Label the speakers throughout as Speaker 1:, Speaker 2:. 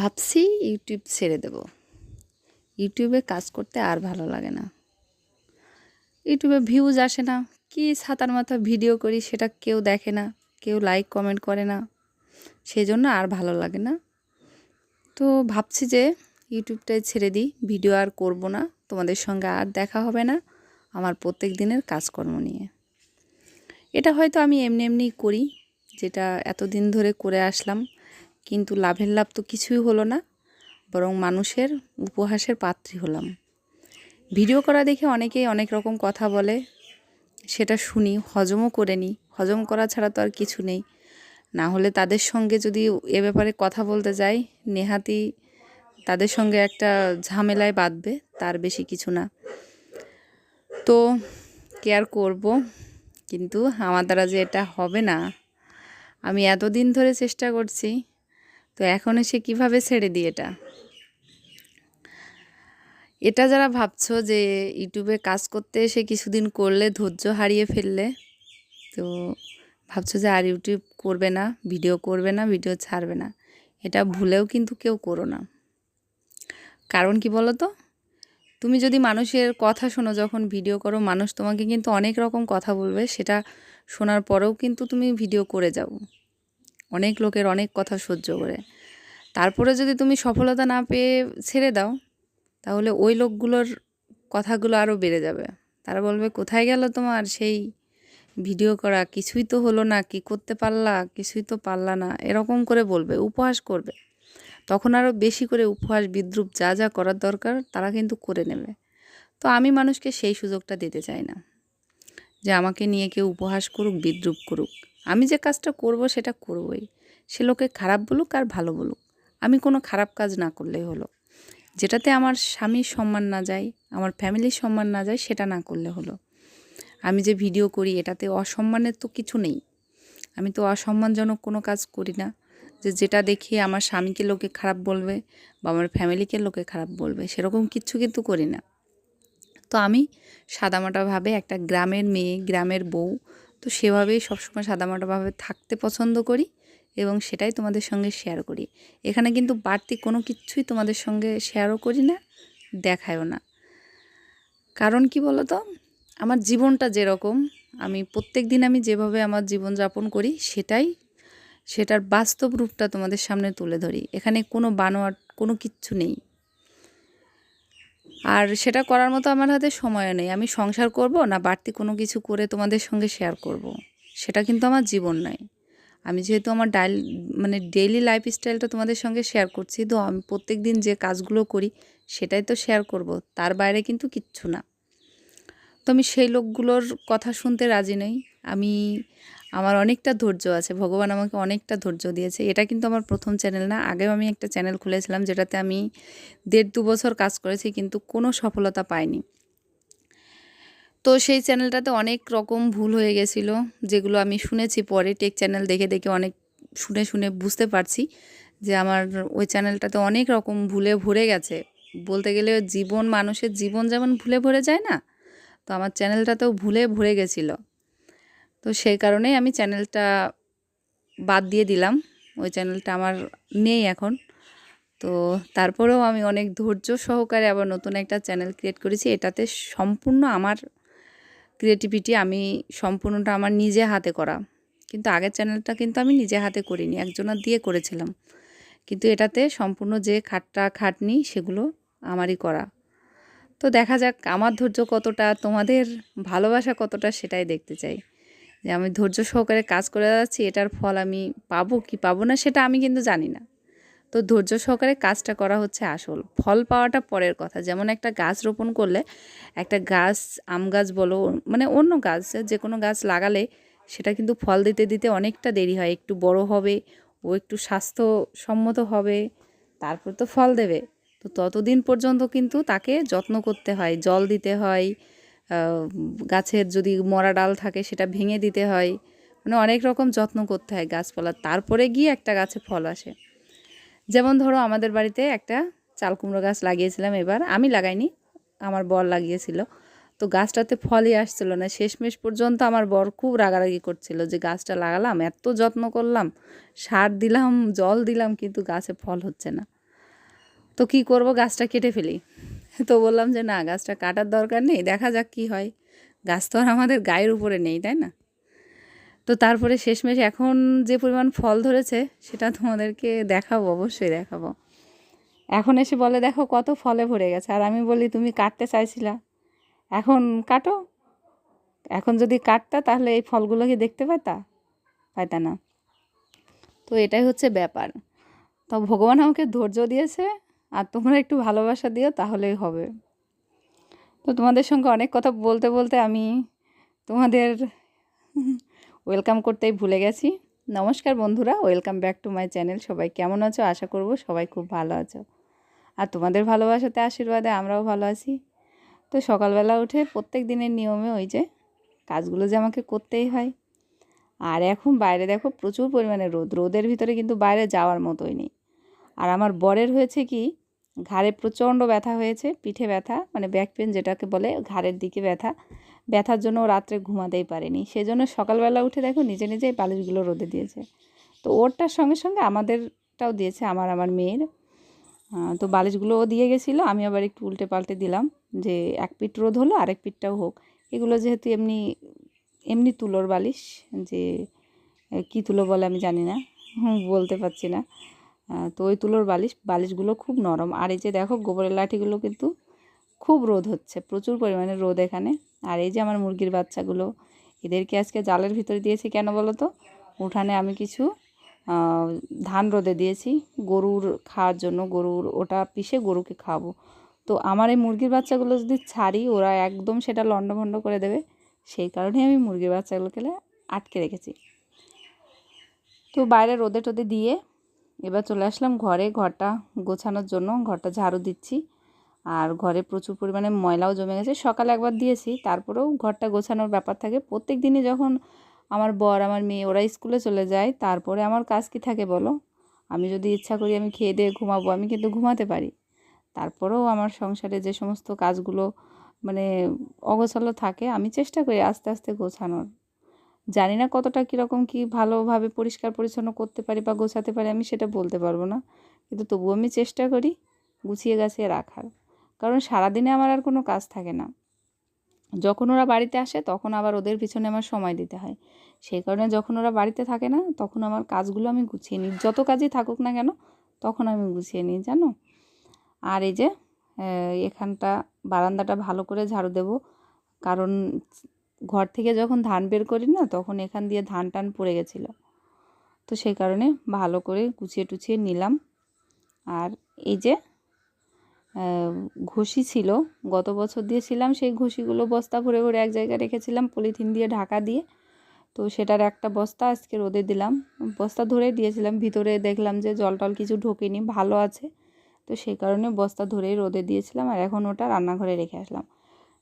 Speaker 1: ভাবছি ইউটিউব ছেড়ে দেব। ইউটিউবে কাজ করতে আর ভালো লাগে না। ইউটিউবে ভিউজ আসে না। কি ছাতার মাথা ভিডিও করি সেটা কেউ দেখে না, কেউ লাইক কমেন্ট করে না। সেই জন্য আর ভালো লাগে না। তো ভাবছি যে ইউটিউবটাই ছেড়ে দিই ভিডিও আর করব না। তোমাদের সঙ্গে আর দেখা হবে না আমার প্রত্যেক দিনের কাজকর্ম নিয়ে। এটা হয়তো আমি এমনি এমনি করি, যেটা এতদিন ধরে করে আসলাম। কিন্তু লাভের লাভ তো কিছুই হলো না, বরং মানুষের উপহাসের পাত্রী হলাম। ভিডিও করা দেখে অনেকেই অনেক রকম কথা বলে, সেটা শুনি, হজমও করে নিই। হজম করা ছাড়া তো আর কিছু নেই। না হলে তাদের সঙ্গে যদি এ ব্যাপারে কথা বলতে যাই, নেহাতি তাদের সঙ্গে একটা ঝামেলায় বাঁধবে, তার বেশি কিছু না। তো কেয়ার করব? কিন্তু আমার দ্বারা যে এটা হবে না, আমি এতদিন ধরে চেষ্টা করছি। তো এখন সে কীভাবে ছেড়ে দিই এটা? এটা যারা ভাবছ যে ইউটিউবে কাজ করতে এসে কিছুদিন করলে ধৈর্য হারিয়ে ফেললে, তো ভাবছ যে আর ইউটিউব করবে না ভিডিও করবে না ভিডিও ছাড়বে না, এটা ভুলেও কিন্তু কেউ করো না। কারণ কি বলো তো তুমি যদি মানুষের কথা শোনো, যখন ভিডিও করো, মানুষ তোমাকে কিন্তু অনেক রকম কথা বলবে, সেটা শোনার পরেও কিন্তু তুমি ভিডিও করে যাও। অনেক লোকের অনেক কথা সহ্য করে। তারপরে যদি তুমি সফলতা না পেয়ে ছেড়ে দাও, তাহলে ওই লোকগুলোর কথাগুলো আরও বেড়ে যাবে। তারা বলবে, কোথায় গেল তোমার সেই ভিডিও করা? কিছুই তো হলো না, কি করতে পারলা? কিছুই তো পারলা না। এরকম করে বলবে, উপহাস করবে। তখন আরও বেশি করে উপহাস, বিদ্রুপ যা যা করার দরকার, তারা কিন্তু করে নেবে। তো আমি মানুষকে সেই সুযোগটা দিতে চাই না যে আমাকে নিয়ে কেউ উপহাস করুক, বিদ্রুপ করুক। আমি যে কাজটা করব সেটা করবই। সে লোকে খারাপ বলুক আর ভালো বলুক। আমি কোনো খারাপ কাজ না করলেই হলো। যেটাতে আমার স্বামীর সম্মান না যায়, আমার ফ্যামিলির সম্মান না যায়, সেটা না করলে হলো। আমি যে ভিডিও করি, এটাতে অসম্মানের তো কিছু নেই। আমি তো অসম্মানজনক কোনো কাজ করি না। যে যেটা দেখে আমার স্বামীকে লোকে খারাপ বলবে বা আমার ফ্যামিলিকে লোকে খারাপ বলবে, সেরকম কিচ্ছু কিন্তু করি না। তো আমি সাদামাটাভাবে একটা গ্রামের মেয়ে, গ্রামের বউ তো সেভাবেই সবসময় সাদামাটাভাবে থাকতে পছন্দ করি এবং সেটাই তোমাদের সঙ্গে শেয়ার করি। এখানে কিন্তু বাড়তি কোনো কিছুই তোমাদের সঙ্গে শেয়ারও করি না, দেখায়ও না। কারণ কি বলো তো আমার জীবনটা যেরকম, আমি প্রত্যেক দিন আমি যেভাবে আমার জীবন যাপন করি, সেটাই, সেটার বাস্তব রূপটা তোমাদের সামনে তুলে ধরি। এখানে কোনো বানোয়ার কোনো কিচ্ছু নেই। আর সেটা করার মতো আমার হাতে সময়ও নেই। আমি সংসার করব না বাড়তি কোনো কিছু করে তোমাদের সঙ্গে শেয়ার করব। সেটা কিন্তু আমার জীবন নয়। আমি যেহেতু আমার ডাইল মানে ডেইলি লাইফ স্টাইলটা তোমাদের সঙ্গে শেয়ার করছি, তো আমি প্রত্যেক দিন যে কাজগুলো করি, সেটাই তো শেয়ার করব। তার বাইরে কিন্তু কিচ্ছু না। তো আমি সেই লোকগুলোর কথা শুনতে রাজি নই। আমি আমার অনেকটা ধৈর্য আছে। ভগবান আমাকে অনেকটা ধৈর্য দিয়েছে। এটা কিন্তু আমার প্রথম চ্যানেল না। আগেও আমি একটা চ্যানেল খুলেছিলাম যেটাতে আমি দেড় দু বছর কাজ করেছি কিন্তু কোনো সফলতা পাইনি। তো সেই চ্যানেলটাতে অনেক রকম ভুল হয়ে গেছিল, যেগুলো আমি শুনেছি পরে। টেক চ্যানেল দেখে দেখে অনেক শুনে শুনে বুঝতে পারছি যে আমার ওই চ্যানেলটাতে অনেক রকম ভুলে ভরে গেছে। বলতে গেলে জীবন, মানুষের জীবন যেমন ভুলে ভরে যায় না, তো আমার চ্যানেলটাতেও ভুলে ভরে গেছিল। তো সেই কারণেই আমি চ্যানেলটা বাদ দিয়ে দিলাম। ওই চ্যানেলটা আমার নেই এখন। তো তারপরেও আমি অনেক ধৈর্য সহকারে আবার নতুন একটা চ্যানেল ক্রিয়েট করেছি। এটাতে সম্পূর্ণ আমার ক্রিয়েটিভিটি আমি সম্পূর্ণটা আমার নিজে হাতে করা। কিন্তু আগের চ্যানেলটা কিন্তু আমি নিজে হাতে করিনি একজনের দিয়ে করেছিলাম। কিন্তু এটাতে সম্পূর্ণ যে খাটটা খাটনি সেগুলো আমারই করা। তো দেখা যাক আমার ধৈর্য কতটা, তোমাদের ভালোবাসা কতটা সেটাই দেখতে চাই। যে আমি ধৈর্য সহকারে কাজ করে যাচ্ছি, এটার ফল আমি পাবো কি পাবো না সেটা আমি কিন্তু জানি না। তো ধৈর্য সহকারে কাজটা করা হচ্ছে আসল। ফল পাওয়াটা পরের কথা। যেমন একটা গাছ রোপণ করলে একটা গাছ, আম গাছ বলো মানে অন্য গাছ, যে কোনো গাছ লাগালে সেটা কিন্তু ফল দিতে দিতে অনেকটা দেরি হয়। একটু বড় হবে, ও একটু স্বাস্থ্যসম্মত হবে, তারপর তো ফল দেবে। তো ততদিন পর্যন্ত কিন্তু তাকে যত্ন করতে হয়, জল দিতে হয় গাছের যদি মরা ডাল থাকে সেটা ভেঙে দিতে হয়। মানে অনেক রকম যত্ন করতে হয় গাছপালা। তারপরে গিয়ে একটা গাছে ফল আসে। যেমন ধরো আমাদের বাড়িতে একটা চাল কুমড়ো গাছ লাগিয়েছিলাম এবার। আমি লাগাইনি, আমার বর লাগিয়েছিল। তো গাছটাতে ফলই আসছিল না। শেষমেশ পর্যন্ত আমার বর খুব রাগারাগি করছিল যে গাছটা লাগালাম, এত যত্ন করলাম, সার দিলাম, জল দিলাম, কিন্তু গাছে ফল হচ্ছে না। তো কি করব? গাছটা কেটে ফেলি। তো বললাম যে, না, গাছটা কাটার দরকার নেই, দেখা যাক কি হয়। গাছ তো আর আমাদের গায়ের উপরে নেই, তাই না? তো তারপরে শেষমেশ এখন যে পরিমাণ ফল ধরেছে, সেটা তোমাদেরকে দেখাবো, অবশ্যই দেখাবো। এখন এসে বলে, দেখো কত ফলে ভরে গেছে। আর আমি বলি, তুমি কাটতে চাইছিলা। এখন কাটো। এখন যদি কাটতা, তাহলে এই ফলগুলো কি দেখতে পাইতা? পাইতা না। তো এটাই হচ্ছে ব্যাপার। তো ভগবান আমাকে ধৈর্য দিয়েছে। আর তোমরা একটু ভালোবাসা দিও, তাহলেই হবে। তো তোমাদের সঙ্গে অনেক কথা বলতে বলতে আমি তোমাদের ওয়েলকাম করতেই ভুলে গেছি। নমস্কার বন্ধুরা welcome back to my channel সবাই কেমন আছো? আশা করব সবাই খুব ভালো আছো। আর তোমাদের ভালোবাসাতে আশীর্বাদে আমরাও ভালো আছি। তো সকালবেলা উঠে প্রত্যেক দিনের নিয়মে ওই যে কাজগুলো যে আমাকে করতেই হয়। আর এখন বাইরে দেখো প্রচুর পরিমাণে রোদ। রোদের ভিতরে কিন্তু বাইরে যাওয়ার মতোই নেই। আর আমার বরের হয়েছে কি, ঘাড়ে প্রচণ্ড ব্যথা হয়েছে, পিঠে ব্যথা মানে ব্যাক পেন যেটাকে বলে ঘাড়ের দিকে ব্যথা। ব্যথার জন্য রাত্রে ঘুমাতেই পারেনি। সেজন্য সকালবেলা উঠে দেখো নিজে নিজেই বালিশগুলো রোদে দিয়েছে। তো ওরটার সঙ্গে সঙ্গে আমাদেরটাও দিয়েছে, আমার আমার মেয়ের। তো বালিশগুলো ও দিয়ে গেছিল, আমি আবার একটু উল্টে পাল্টে দিলাম যে এক পিঠ রোদ হলো, আরেক পিঠটাও হোক। এগুলো যেহেতু এমনি এমনি তুলোর বালিশ, যে কী তুলো বলে আমি জানি না বলতে পারছি না। তো ওই তুলোর বালিশ, বালিশগুলো খুব নরম। আর এই যে দেখো, গোবরের লাঠিগুলো কিন্তু খুব রোদ হচ্ছে, প্রচুর পরিমাণে রোদ এখানে। আর এই যে আমার মুরগির বাচ্চাগুলো, এদেরকে আজকে জালের ভিতরে দিয়েছি কেন বলো তো? উঠানে আমি কিছু ধান রোদে দিয়েছি, গরুর খাওয়ার জন্য, গরুর, ওটা পিষে গরুকে খাব তো আমার এই মুরগির বাচ্চাগুলো যদি ছাড়ি, ওরা একদম সেটা লণ্ডভণ্ড করে দেবে। সেই কারণে আমি মুরগির বাচ্চাগুলোকে আটকে রেখেছি। তো বাইরে রোদে টোদে দিয়ে এবার চলে আসলাম ঘরে। ঘরটা গোছানোর জন্য ঘরটা ঝাড়ু দিচ্ছি। আর ঘরে প্রচুর পরিমাণে ময়লাও জমে গেছে। সকালে একবার দিয়েছি, তারপরেও ঘরটা গোছানোর ব্যাপার থাকে। প্রত্যেক দিনই যখন আমার বর, আমার মেয়ে, ওরা স্কুলে চলে যায়, তারপরে আমার কাজ কি থাকে বলো? আমি যদি ইচ্ছা করি আমি খেয়ে দিয়ে ঘুমাবো, আমি কিন্তু ঘুমাতে পারি। তারপরেও আমার সংসারে যে সমস্ত কাজগুলো মানে অগোছালো থাকে, আমি চেষ্টা করি আস্তে আস্তে গোছানোর। জানি না কতটা কীরকম কী ভালোভাবে পরিষ্কার পরিচ্ছন্ন করতে পারি বা গোছাতে পারি, আমি সেটা বলতে পারব না। কিন্তু তবুও আমি চেষ্টা করি গুছিয়ে গাছিয়ে রাখার। কারণ সারাদিনে আমার আর কোনো কাজ থাকে না। যখন ওরা বাড়িতে আসে, তখন আবার ওদের পিছনে আমার সময় দিতে হয়। সেই কারণে যখন ওরা বাড়িতে থাকে না, তখন আমার কাজগুলো আমি গুছিয়ে নিই। যত কাজই থাকুক না কেন, তখন আমি গুছিয়ে নিই, জানো? আর এই যে এখানটা বারান্দাটা ভালো করে ঝাড়ু দেব। কারণ ঘর থেকে যখন ধান বের করি না, তখন এখান দিয়ে ধান টান পড়ে গেছিল। তো সেই কারণে ভালো করে গুছিয়ে টুছিয়ে নিলাম। আর এই যে ঘষি ছিল, গত বছর দিয়েছিলাম, সেই ঘষিগুলো বস্তা ভরে ভরে এক জায়গায় রেখেছিলাম, পলিথিন দিয়ে, ঢাকা দিয়ে। তো সেটার একটা বস্তা আজকে রোদে দিলাম। বস্তা ধরে দিয়েছিলাম, ভিতরে দেখলাম যে জল টল কিছু ঢোকেনি, ভালো আছে। তো সেই কারণে বস্তা ধরেই রোদে দিয়েছিলাম, আর এখন ওটা রান্নাঘরে রেখে আসলাম।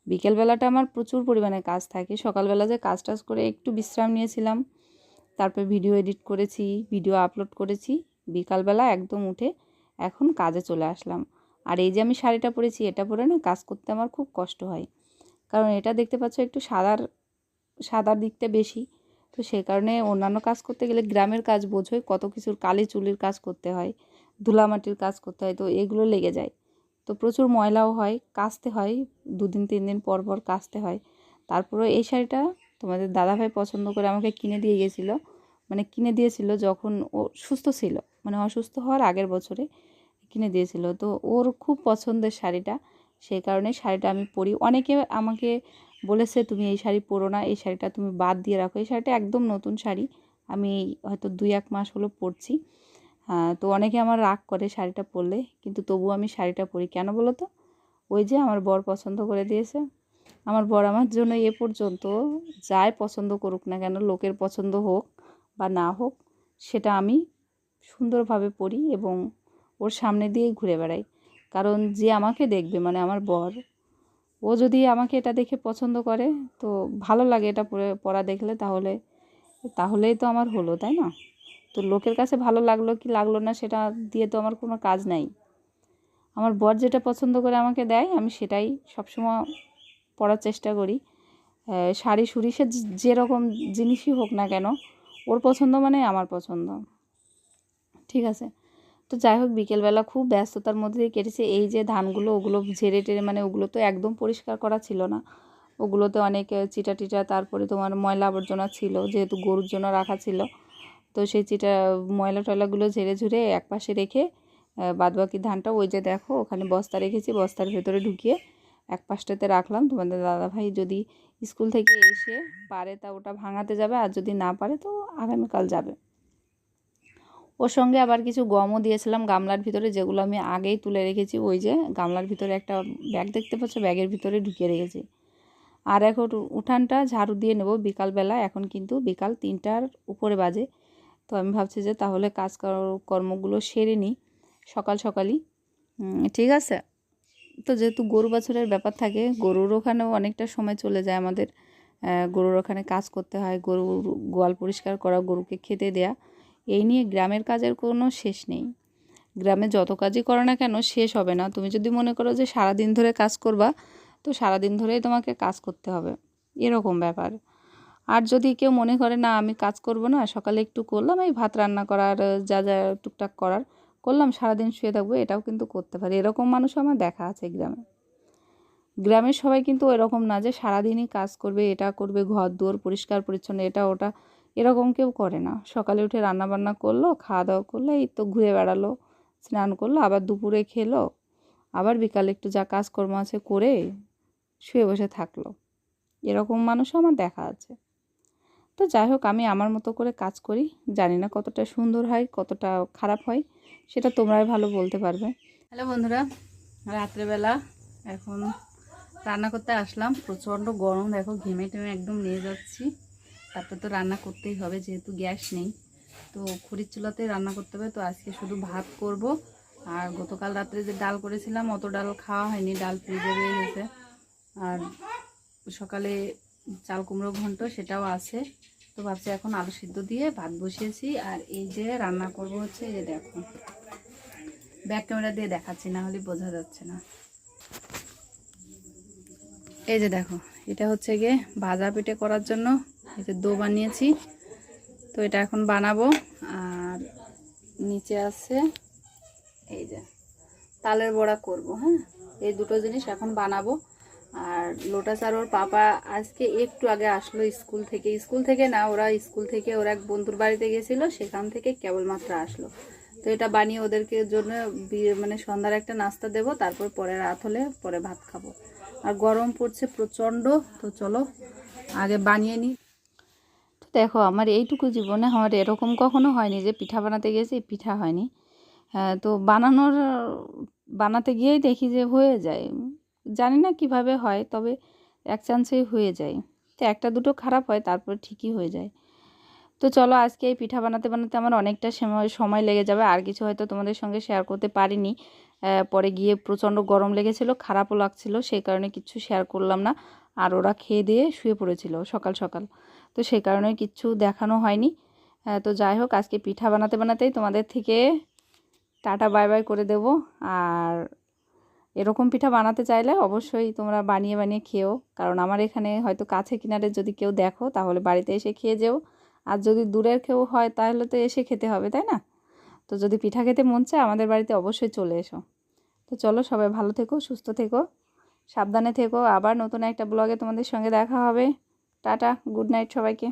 Speaker 1: বিকেলবেলাটা আমার প্রচুর পরিমাণে কাজ থাকে। সকালবেলা যে কাজ টাজ করে একটু বিশ্রাম নিয়েছিলাম, তারপর ভিডিও এডিট করেছি, ভিডিও আপলোড করেছি, বিকালবেলা একদম উঠে এখন কাজে চলে আসলাম। আর এই যে আমি শাড়িটা পরেছি, এটা পরে না কাজ করতে আমার খুব কষ্ট হয়। কারণ এটা দেখতে পাচ্ছ একটু সাদার সাদার দিকটা বেশি। তো সেই কারণে অন্যান্য কাজ করতে গেলে গ্রামের কাজ বোঝোই কত কিছুর কালি চুলির কাজ করতে হয়, ধুলামাটির কাজ করতে হয়, তো এগুলো লেগে যায়। তো প্রচুর ময়লাও হয় কাচতে হয়, দুদিন তিন দিন পর পর কাচতে হয়। তারপরে এই শাড়িটা তোমাদের দাদাভাই পছন্দ করে আমাকে কিনে দিয়ে গেছিল। মানে কিনে দিয়েছিল যখন ও সুস্থ ছিল মানে অসুস্থ হওয়ার আগের বছরে কিনে দিয়েছিল। তো ওর খুব পছন্দের শাড়িটা, সেই কারণে শাড়িটা আমি পরি। অনেকে আমাকে বলেছে, তুমি এই শাড়ি পরো না, এই শাড়িটা তুমি বাদ দিয়ে রাখো। এই শাড়িটা একদম নতুন শাড়ি। আমি হয়তো দুই, এক মাস হলো পরছি। তো অনেকে আমার রাগ করে শাড়িটা পরলে, কিন্তু তবু আমি শাড়িটা পরি। কেন বলো তো ওই যে আমার বর পছন্দ করে দিয়েছে। আমার বর আমার জন্য এ পর্যন্ত যাই পছন্দ করুক না কেন, লোকের পছন্দ হোক বা না হোক, সেটা আমি সুন্দরভাবে পরি এবং ওর সামনে দিয়েই ঘুরে বেড়াই। কারণ যে আমাকে দেখবে মানে আমার বর, ও যদি আমাকে এটা দেখে পছন্দ করে, তো ভালো লাগে এটা পরে, পরা দেখলে তাহলে, তাহলেই তো আমার হলো, তাই না? তো লোকের কাছে ভালো লাগল কি লাগল না সেটা দিয়ে তো আমার কোনো কাজ নাই। আমার বর যেটা পছন্দ করে আমাকে দেয়, আমি সেটাই সবসময় পড়ার চেষ্টা করি। শাড়ি সুড়ি সে যেরকম জিনিসই হোক না কেন, ওর পছন্দ মানে আমার পছন্দ। ঠিক আছে? তো যাই হোক, বিকেলবেলা খুব ব্যস্ততার মধ্যে দিয়ে কেটেছে। এই যে ধানগুলো, ওগুলো ঝেড়ে টেরে মানে ওগুলো তো একদম পরিষ্কার করা ছিল না। ওগুলোতে অনেক চিটা টিটা, তারপরে তোমার ময়লা আবর্জনা ছিল, যেহেতু গরুর জন্য রাখা ছিল। তো সেই চিটা ময়লা টয়লাগুলো ঝেড়ে ঝুড়ে এক পাশে রেখে বাদবাকি ধানটা ওই যে দেখো, ওখানে বস্তা রেখেছি, বস্তার ভেতরে ঢুকিয়ে এক পাশটাতে রাখলাম। তোমাদের দাদাভাই যদি স্কুল থেকে এসে পারে তা ওটা ভাঙাতে যাবে, আর যদি না পারে তো আগামীকাল যাবে। ওর সঙ্গে আবার কিছু গমও দিয়েছিলাম গামলার ভিতরে, যেগুলো আমি আগেই তুলে রেখেছি। ওই যে গামলার ভিতরে একটা ব্যাগ দেখতে পাচ্ছ, ব্যাগের ভিতরে ঢুকিয়ে রেখেছি। আর এখন উঠানটা ঝাড়ু দিয়ে নেব বিকালবেলা, এখন কিন্তু বিকাল তিনটার উপরে বাজে। তো আমি ভাবছি যে তাহলে কাজ কর- কর্মগুলো সেরে নিই সকাল সকালই। ঠিক আছে? তো যেহেতু গরু বাছুরের ব্যাপার থাকে, গরুর ওখানেও অনেকটা সময় চলে যায় আমাদের। গরুর ওখানে কাজ করতে হয়, গরুর গোয়াল পরিষ্কার করা, গরুকে খেতে দেয়া। এই নিয়ে গ্রামের কাজের কোনো শেষ নেই। গ্রামে যত কাজই করো না কেন, শেষ হবে না। তুমি যদি মনে করো যে সারাদিন ধরে কাজ করবা, তো সারাদিন ধরেই তোমাকে কাজ করতে হবে। এরকম ব্যাপার। আর যদি কেউ মনে করে, না, আমি কাজ করব না, সকালে একটু করলাম, এই ভাত রান্না করার, যা যা টুকটাক করার, করলাম, সারাদিন শুয়ে থাকব, এটাও কিন্তু করতে পারি। এরকম মানুষ আমার দেখা আছে গ্রামে। গ্রামের সবাই কিন্তু এরকম না যে সারাদিনই কাজ করবে, এটা করবে, ঘর দুয়ার পরিষ্কার, পরিচ্ছন্ন, এটা, ওটা, এরকম কেউ করে না। সকালে উঠে রান্না বান্না করল খাওয়া দাওয়া করল, এই তো ঘুরে বেড়ালো, স্নান করল, আবার দুপুরে খেলো, আবার বিকালে একটু যা কাজকর্ম আছে করে শুয়ে বসে থাকল। এরকম মানুষও আমার দেখা আছে। তো যাই হোক, আমি আমার মতো করে কাজ করি। জানি না কতটা সুন্দর হয়, কতটা খারাপ হয়, সেটা তোমরাই ভালো বলতে পারবে। হ্যালো বন্ধুরা, রাত্রেবেলা এখন রান্না করতে আসলাম। প্রচণ্ড গরম, দেখো ঘেমে টেমে একদম নিয়ে যাচ্ছি। তারপর তো রান্না করতেই হবে, যেহেতু গ্যাস নেই। তো খড়ির চুলাতেই রান্না করতে হবে, তো আজকে শুধু ভাত করব। আর গতকাল রাত্রে যে ডাল করেছিলাম, অত ডাল খাওয়া হয়নি, ডাল ফ্রিজে রয়ে গেছে। আর সকালে চাল কুমড়ো ঘন্ট সেটাও আছে। তো ভাবছি এখন আলু সিদ্ধ দিয়ে ভাত বসিয়েছি। আর এই যে রান্না করব হচ্ছে এই যে দেখো। ব্যাক ক্যামেরা দিয়ে দেখাচ্ছি, না হলে বোঝা যাচ্ছে না। এই যে দেখো, এটা হচ্ছে গিয়ে ভাজা পিঠে করার জন্য এই যে দো বানিয়েছি। তো এটা এখন বানাবো। আর নিচে আছে এই যে তালের বড়া করব হ্যাঁ? এই দুটো জিনিস এখন বানাবো। আর লোটাস আর ওর পাপা আজকে একটু আগে আসলো স্কুল থেকে। স্কুল থেকে না ওরা স্কুল থেকে ওরা এক বন্ধুর বাড়িতে গেছিল সেখান থেকে কেবলমাত্র আসলো। তো এটা বানিয়ে ওদেরকে জন্য মানে সন্ধ্যার একটা নাস্তা দেবো তারপর পরে রাত হলে পরে ভাত খাব। আর গরম পড়ছে প্রচণ্ড তো চলো আগে বানিয়ে নিই দেখো আমার এইটুকু জীবনে আমার এরকম কখনো হয়নি যে পিঠা বানাতে গেছি পিঠা হয়নি। হ্যাঁ, তো বানানোর বানাতে গিয়েই দেখি যে হয়ে যায়। জানি না কীভাবে হয়, তবে এক চান্সেই হয়ে যায়। তো একটা দুটো খারাপ হয়, তারপর ঠিকই হয়ে যায়। তো চলো আজকে এই পিঠা বানাতে বানাতে আমার অনেকটা সময় সময় লেগে যাবে। আর কিছু হয়তো তোমাদের সঙ্গে শেয়ার করতে পারিনি। পরে গিয়ে প্রচণ্ড গরম লেগেছিল, খারাপও লাগছিল, সেই কারণে কিছু শেয়ার করলাম না। আর ওরা খেয়ে দিয়ে শুয়ে পড়েছিল সকাল সকাল। তো সেই কারণে কিচ্ছু দেখানো হয়নি। তো যাই হোক, আজকে পিঠা বানাতে, বানাতেই তোমাদের থেকে টাটা বাই বাই করে দেব। আর এরকম পিঠা বানাতে চাইলে অবশ্যই তোমরা বানিয়ে বানিয়ে খেও। কারণ আমার এখানে হয়তো কাছে কিনারে যদি কেউ দেখো, তাহলে বাড়িতে এসে খেয়ে যেও। আর যদি দূরের কেউ হয়, তাহলে তো এসে খেতে হবে, তাই না? তো যদি পিঠা খেতে মন চায়, আমাদের বাড়িতে অবশ্যই চলে এসো। তো চলো সবাই ভালো থেকো, সুস্থ থেকো, সাবধানে থেকো। আবার নতুন একটা ব্লগে তোমাদের সঙ্গে দেখা হবে। টাটা, গুড নাইট সবাইকে।